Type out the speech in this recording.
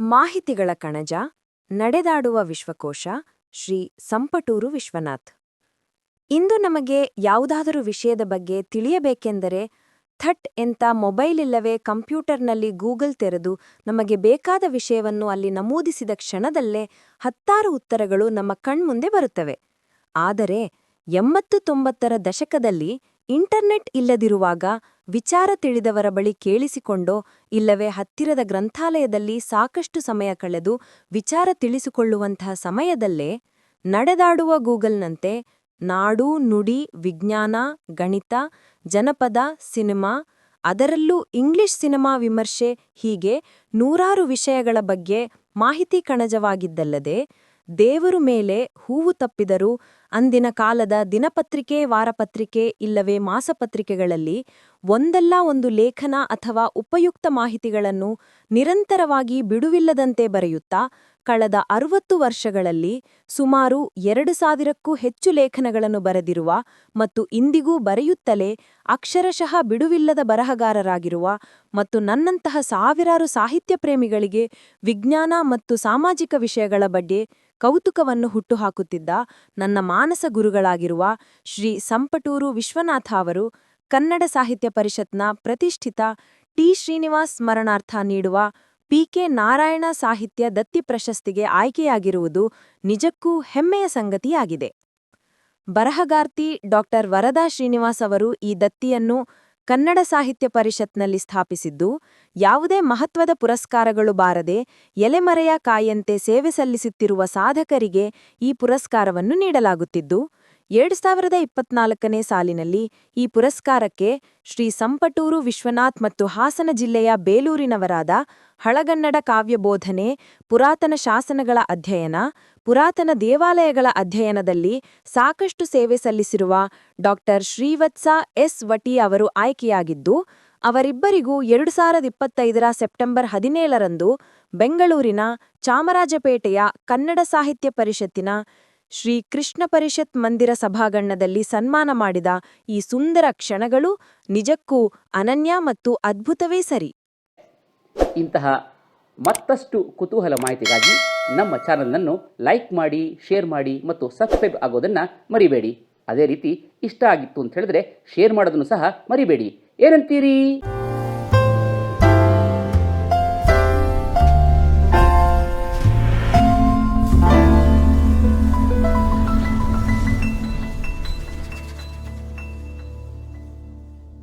ಮಾಹಿತಿಗಳ ಕಣಜ ನಡೆದಾಡುವ ವಿಶ್ವಕೋಶ ಶ್ರೀ ಸಂಪಟೂರು ವಿಶ್ವನಾಥ್. ಇಂದು ನಮಗೆ ಯಾವುದಾದರೂ ವಿಷಯದ ಬಗ್ಗೆ ತಿಳಿಯಬೇಕೆಂದರೆ ಥಟ್ ಎಂತ ಮೊಬೈಲ್ ಇಲ್ಲವೇ ಕಂಪ್ಯೂಟರ್ನಲ್ಲಿ ಗೂಗಲ್ ತೆರೆದು ನಮಗೆ ಬೇಕಾದ ವಿಷಯವನ್ನು ಅಲ್ಲಿ ನಮೂದಿಸಿದ ಕ್ಷಣದಲ್ಲೇ ಹತ್ತಾರು ಉತ್ತರಗಳು ನಮ್ಮ ಕಣ್ಮುಂದೆ ಬರುತ್ತವೆ. ಆದರೆ ಎಂಬತ್ತು ತೊಂಬತ್ತರ ದಶಕದಲ್ಲಿ ಇಂಟರ್ನೆಟ್ ಇಲ್ಲದಿರುವಾಗ ವಿಚಾರ ತಿಳಿದವರ ಬಳಿ ಕೇಳಿಸಿಕೊಂಡೋ ಇಲ್ಲವೇ ಹತ್ತಿರದ ಗ್ರಂಥಾಲಯದಲ್ಲಿ ಸಾಕಷ್ಟು ಸಮಯ ಕಳೆದು ವಿಚಾರ ತಿಳಿಸಿಕೊಳ್ಳುವಂತಹ ಸಮಯದಲ್ಲೇ ನಡೆದಾಡುವ ಗೂಗಲ್ನಂತೆ ನಾಡು, ನುಡಿ, ವಿಜ್ಞಾನ, ಗಣಿತ, ಜನಪದ, ಸಿನಿಮಾ, ಅದರಲ್ಲೂ ಇಂಗ್ಲಿಷ್ ಸಿನಿಮಾ ವಿಮರ್ಶೆ ಹೀಗೆ ನೂರಾರು ವಿಷಯಗಳ ಬಗ್ಗೆ ಮಾಹಿತಿ ಕಣಜವಾಗಿದ್ದಲ್ಲದೆ, ದೇವರು ಮೇಲೆ ಹೂವು ತಪ್ಪಿದರೂ ಅಂದಿನ ಕಾಲದ ದಿನಪತ್ರಿಕೆ, ವಾರಪತ್ರಿಕೆ ಇಲ್ಲವೇ ಮಾಸಪತ್ರಿಕೆಗಳಲ್ಲಿ ಒಂದಲ್ಲ ಒಂದು ಲೇಖನ ಅಥವಾ ಉಪಯುಕ್ತ ಮಾಹಿತಿಗಳನ್ನು ನಿರಂತರವಾಗಿ ಬಿಡುವಿಲ್ಲದಂತೆ ಬರೆಯುತ್ತಾ, ಕಳೆದ ಅರುವತ್ತು ವರ್ಷಗಳಲ್ಲಿ ಸುಮಾರು ಎರಡು ಸಾವಿರಕ್ಕೂ ಹೆಚ್ಚು ಲೇಖನಗಳನ್ನು ಬರೆದಿರುವ ಮತ್ತು ಇಂದಿಗೂ ಬರೆಯುತ್ತಲೇ ಅಕ್ಷರಶಃ ಬಿಡುವಿಲ್ಲದ ಬರಹಗಾರರಾಗಿರುವ ಮತ್ತು ನನ್ನಂತಹ ಸಾವಿರಾರು ಸಾಹಿತ್ಯ ಪ್ರೇಮಿಗಳಿಗೆ ವಿಜ್ಞಾನ ಮತ್ತು ಸಾಮಾಜಿಕ ವಿಷಯಗಳ ಬಗ್ಗೆ ಕೌತುಕವನ್ನು ಹುಟ್ಟುಹಾಕುತ್ತಿದ್ದ ನನ್ನ ಮಾನಸ ಗುರುಗಳಾಗಿರುವ ಶ್ರೀ ಸಂಪಟೂರು ವಿಶ್ವನಾಥ ಅವರು ಕನ್ನಡ ಸಾಹಿತ್ಯ ಪರಿಷತ್ನ ಪ್ರತಿಷ್ಠಿತ ಟಿ ಶ್ರೀನಿವಾಸ್ ಸ್ಮರಣಾರ್ಥ ನೀಡುವ ಪಿಕೆ ನಾರಾಯಣ ಸಾಹಿತ್ಯ ದತ್ತಿ ಪ್ರಶಸ್ತಿಗೆ ಆಯ್ಕೆಯಾಗಿರುವುದು ನಿಜಕ್ಕೂ ಹೆಮ್ಮೆಯ ಸಂಗತಿಯಾಗಿದೆ. ಬರಹಗಾರ್ತಿ ಡಾಕ್ಟರ್ ವರದಾ ಶ್ರೀನಿವಾಸ್ ಅವರು ಈ ದತ್ತಿಯನ್ನು ಕನ್ನಡ ಸಾಹಿತ್ಯ ಪರಿಷತ್ನಲ್ಲಿ ಸ್ಥಾಪಿಸಿದ್ದು, ಯಾವುದೇ ಮಹತ್ವದ ಪುರಸ್ಕಾರಗಳು ಬಾರದೆ ಎಲೆಮರೆಯ ಕಾಯಂತೆ ಸೇವೆ ಸಲ್ಲಿಸುತ್ತಿರುವ ಸಾಧಕರಿಗೆ ಈ ಪುರಸ್ಕಾರವನ್ನು ನೀಡಲಾಗುತ್ತಿದ್ದು ಎರಡು ಸಾವಿರದ ಇಪ್ಪತ್ನಾಲ್ಕನೇ ಸಾಲಿನಲ್ಲಿ ಈ ಪುರಸ್ಕಾರಕ್ಕೆ ಶ್ರೀ ಸಂಪಟೂರು ವಿಶ್ವನಾಥ್ ಮತ್ತು ಹಾಸನ ಜಿಲ್ಲೆಯ ಬೇಲೂರಿನವರಾದ ಹಳಗನ್ನಡ ಕಾವ್ಯಬೋಧನೆ, ಪುರಾತನ ಶಾಸನಗಳ ಅಧ್ಯಯನ, ಪುರಾತನ ದೇವಾಲಯಗಳ ಅಧ್ಯಯನದಲ್ಲಿ ಸಾಕಷ್ಟು ಸೇವೆ ಸಲ್ಲಿಸಿರುವ ಡಾಕ್ಟರ್ ಶ್ರೀವತ್ಸ ಎಸ್. ವಟಿ ಅವರು ಆಯ್ಕೆಯಾಗಿದ್ದು, ಅವರಿಬ್ಬರಿಗೂ ಎರಡು ಸಾವಿರದ ಇಪ್ಪತ್ತೈದರ ಸೆಪ್ಟೆಂಬರ್ ಹದಿನೇಳರಂದು ಬೆಂಗಳೂರಿನ ಚಾಮರಾಜಪೇಟೆಯ ಕನ್ನಡ ಸಾಹಿತ್ಯ ಪರಿಷತ್ತಿನ ಶ್ರೀ ಕೃಷ್ಣ ಪರಿಷತ್ ಮಂದಿರ ಸಭಾಗಣ್ಣದಲ್ಲಿ ಸನ್ಮಾನ ಮಾಡಿದ ಈ ಸುಂದರ ಕ್ಷಣಗಳು ನಿಜಕ್ಕೂ ಅನನ್ಯ ಮತ್ತು ಅದ್ಭುತವೇ ಸರಿ. ಇಂತಹ ಮತ್ತಷ್ಟು ಕುತೂಹಲ ಮಾಹಿತಿಗಾಗಿ ನಮ್ಮ ಚಾನಲ್ನನ್ನು ಲೈಕ್ ಮಾಡಿ, ಶೇರ್ ಮಾಡಿ ಮತ್ತು ಸಬ್ಸ್ಕ್ರೈಬ್ ಆಗೋದನ್ನು ಮರಿಬೇಡಿ. ಅದೇ ರೀತಿ ಇಷ್ಟ ಆಗಿತ್ತು ಅಂತ ಹೇಳಿದ್ರೆ ಶೇರ್ ಮಾಡೋದನ್ನು ಸಹ ಮರಿಬೇಡಿ. ಏನಂತೀರಿ?